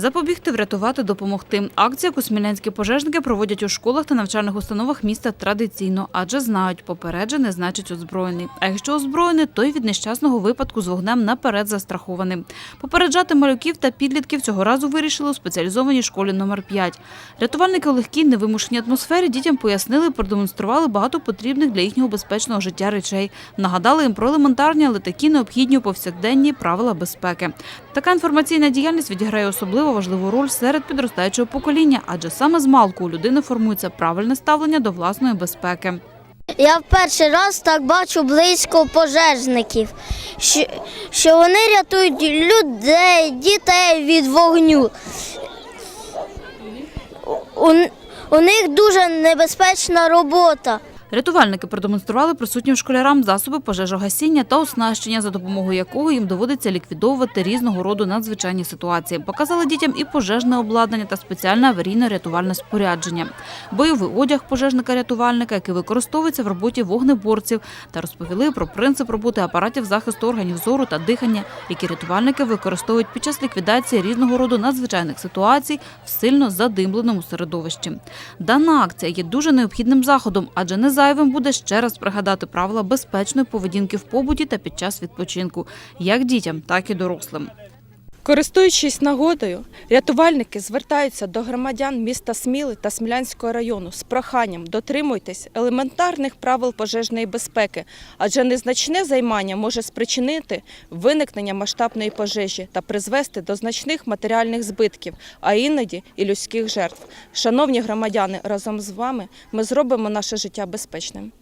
Запобігти, врятувати, допомогти. Акція, яку смілянські пожежники проводять у школах та навчальних установах міста традиційно, адже знають, попереджений значить озброєний. А якщо озброєний, то й від нещасного випадку з вогнем наперед застрахований. Попереджати малюків та підлітків цього разу вирішили у спеціалізованій школі номер 5 Рятувальники у легкій невимушеній атмосфері дітям пояснили, продемонстрували багато потрібних для їхнього безпечного життя речей. Нагадали їм про елементарні, але такі необхідні повсякденні правила безпеки. Така інформаційна діяльність відіграє особливо важливу роль серед підростаючого покоління, адже саме з малку у людини формується правильне ставлення до власної безпеки. Я в перший раз так бачу близько пожежників, що, що вони рятують людей, дітей від вогню. У, у них дуже небезпечна робота. Рятувальники продемонстрували присутнім школярам засоби пожежогасіння та оснащення, за допомогою якого їм доводиться ліквідовувати різного роду надзвичайні ситуації. Показали дітям і пожежне обладнання та спеціальне аварійно-рятувальне спорядження, бойовий одяг пожежника-рятувальника, який використовується в роботі вогнеборців, та розповіли про принцип роботи апаратів захисту органів зору та дихання, які рятувальники використовують під час ліквідації різного роду надзвичайних ситуацій в сильно задимленому середовищі. Дана акція є дуже необхідним заходом, адже не зайвим буде ще раз пригадати правила безпечної поведінки в побуті та під час відпочинку, як дітям, так і дорослим. Користуючись нагодою, рятувальники звертаються до громадян міста Сміли та Смілянського району з проханням дотримуйтесь елементарних правил пожежної безпеки, адже незначне займання може спричинити виникнення масштабної пожежі та призвести до значних матеріальних збитків, а іноді і людських жертв. Шановні громадяни, разом з вами ми зробимо наше життя безпечним.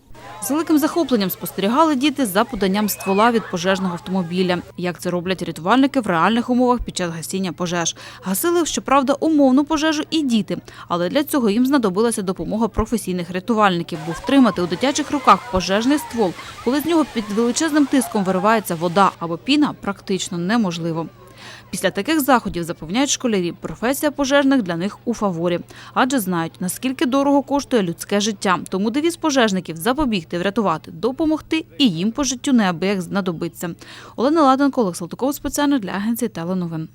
З великим захопленням спостерігали діти за поданням ствола від пожежного автомобіля. Як це роблять рятувальники в реальних умовах під час гасіння пожеж. Гасили, щоправда, умовну пожежу і діти, але для цього їм знадобилася допомога професійних рятувальників, бо втримати у дитячих руках пожежний ствол, коли з нього під величезним тиском виривається вода або піна, практично неможливо. Після таких заходів запевняють школярі, професія пожежних для них у фаворі, адже знають, наскільки дорого коштує людське життя. Тому девіз пожежників запобігти, врятувати, допомогти і їм по життю неабияк знадобиться. Олена Ладенко, Олег Салтиков спеціально для агенції Теленовин.